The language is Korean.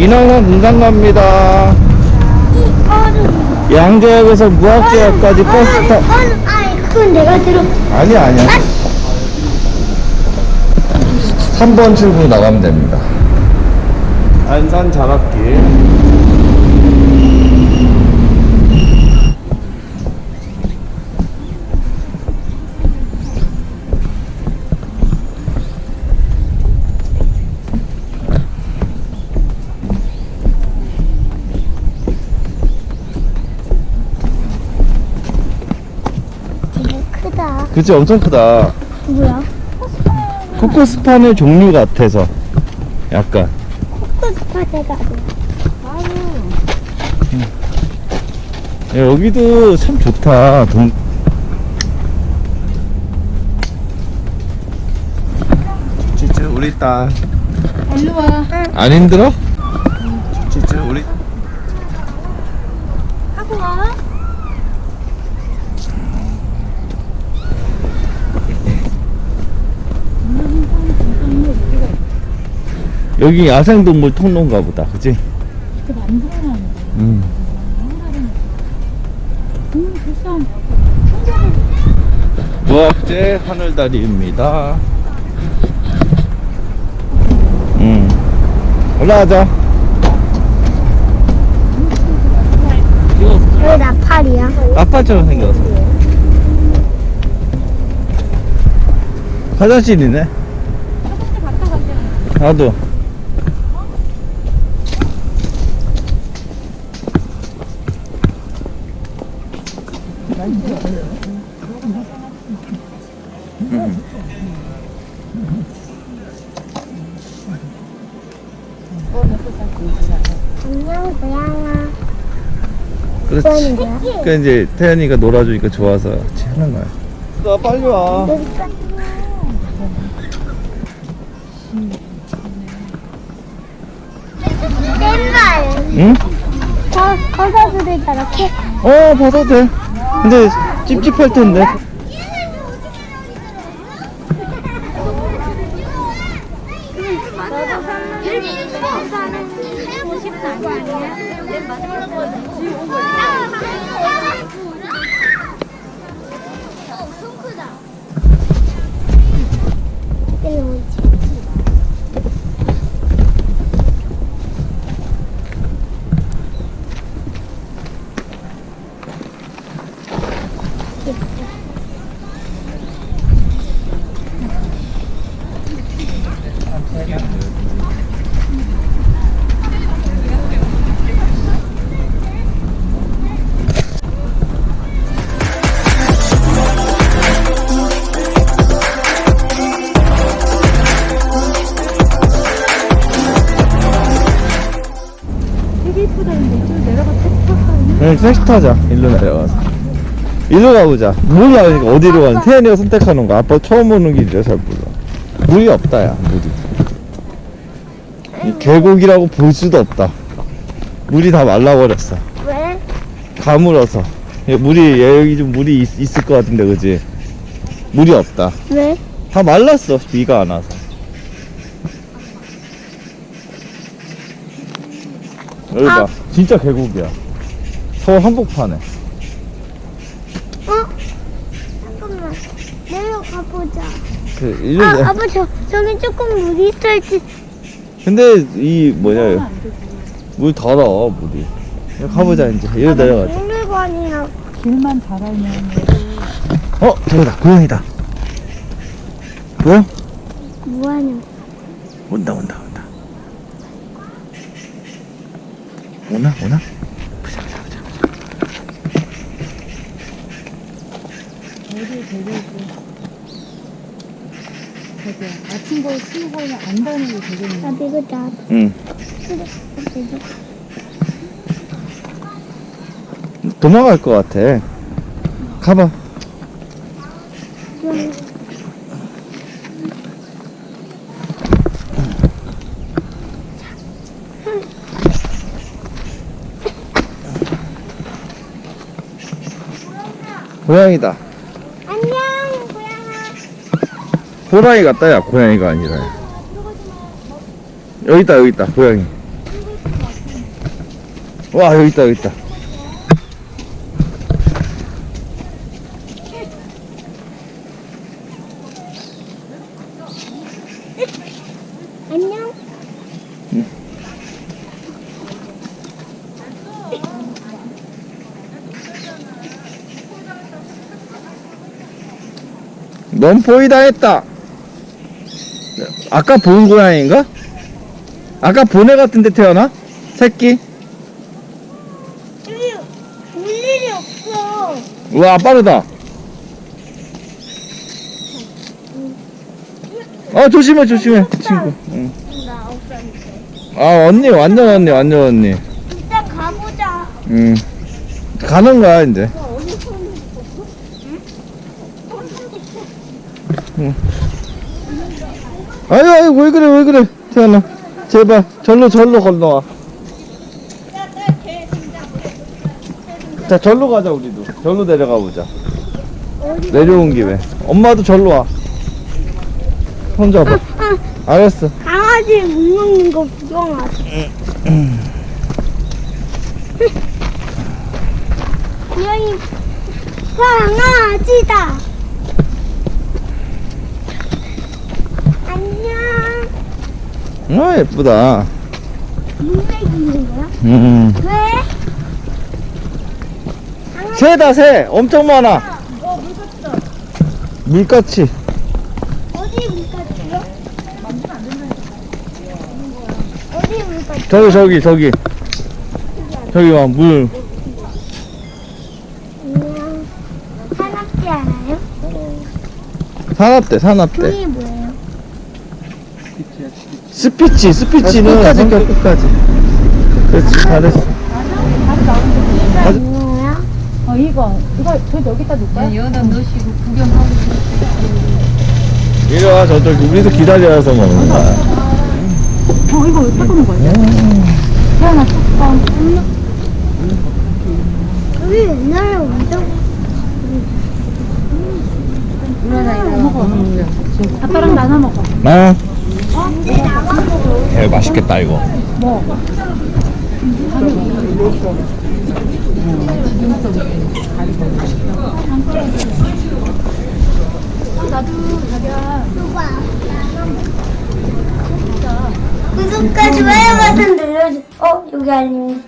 인왕산 등산 갑니다. 양재역에서 무학재역까지 버스 타. 아니 그건 내가 들어 아니야, 아니야. 3번 출구 나가면 됩니다. 안산 자락길. 그치, 엄청 크다. 뭐야? 코코스판의 종류 같아서. 약간. 코코스파대가 야, 여기도 참 좋다. 동... 진짜 우리 딸. 일로 와. 안 힘들어? 진짜 우리 하고 와. 여기 야생동물 통로인가 보다. 그치? 그 만들어놨네. 음. 음. 무학재 하늘다리입니다. 음. 올라가자. 왜 나팔이야? 아빠처럼 생겼어. 화장실이네. 화장실 갔다 가자. 나도. 안녕 고양아 그렇지. 뭐하는 거야? 그 이제 태연이가 놀아주니까 좋아서 같이 하는 거야. 나 빨리 와. 응? 거, 거사들을 이렇게 어, 벗어도 돼. 근데 찝찝할 텐데. 되게 탈까? 네, 택시 타자. 일로 내려가서. 일로 가보자. 물이 나오니까 어디로 가는 태연이가 선택하는 거. 아빠 처음 오는 길이라 잘 몰라. 물이 없다, 야, 물이. 이 계곡이라고 볼 수도 없다. 물이 다 말라버렸어. 왜? 가물어서. 예, 물이, 얘 여기 좀 물이 있, 있을 것 같은데, 그지? 물이 없다. 왜? 다 말랐어, 비가 안 와서. 여기 봐. 진짜 계곡이야. 서울 한복판에. 어? 잠깐만. 내려가 보자. 그, 일로 아 내- 아빠 저 저기 조금 물이 있을지. 근데 이 뭐냐 물 더러 물이. 여기 가보자 이제. 이리 내려가자. 박물관이야. 길만 잘 알면 어 저기다. 고양이다. 보여? 뭐하냐? 온다 온다 온다. 오나? 오나? 보자 보자 보자 응 이거 도망갈 것 같아. 가봐. 좀 고양이다 안녕 고양아 호랑이 같다 야 고양이가 아니라. 여기 있다 여기 있다 고양이. 와 여기 있다 여기 있다. 안녕. 넌 보이다 했다 아까 본 고양이인가? 아까 본애 같은데 태어나? 새끼? 여기 볼 일이 없어. 우와 빠르다 아 조심해 조심해 친구 응. 나 없었는데. 아 언니 완전 언니 완전 언니 일단 가보자. 응 가는 거야 이제 어디 있었어? 응? 아유 아유 왜 그래 왜 그래 태연아. 제발 절로 절로 건너와. 자 절로 가자 우리도. 절로 내려가 보자? 내려온 김에. 엄마도 절로 와. 혼자 봐 알았어. 강아지 못 먹는 거 구경하자. 고양이 강아지다. 안녕. 아 예쁘다 있는 거야? 음. 왜? 새다 새 엄청 많아 어, 물었어. 물같이 어디 물가지요? 어디 물가지? 저기 저기 저기 저기 와물 안녕. 사납지 않아요? 산업대 산업대 종이 뭐예요? 스피치 스피치는 끝까지 껴 끝까지 그렇지 잘했어 뭐야? 어 이거 이거 저 여기다 놓을까요? 여기다 넣으시고 구경하고 이리 와 저쪽 우리도 기다려서 먹는 거야 어 이거 왜 사고 거예요? 태어나 뚜껑 여기 옛날에 완전 먹어 아빠랑 나눠 먹어 나 개 맛있겠다 이거 뭐 구독과 좋아요 버튼 눌러주. 어 여기 아니면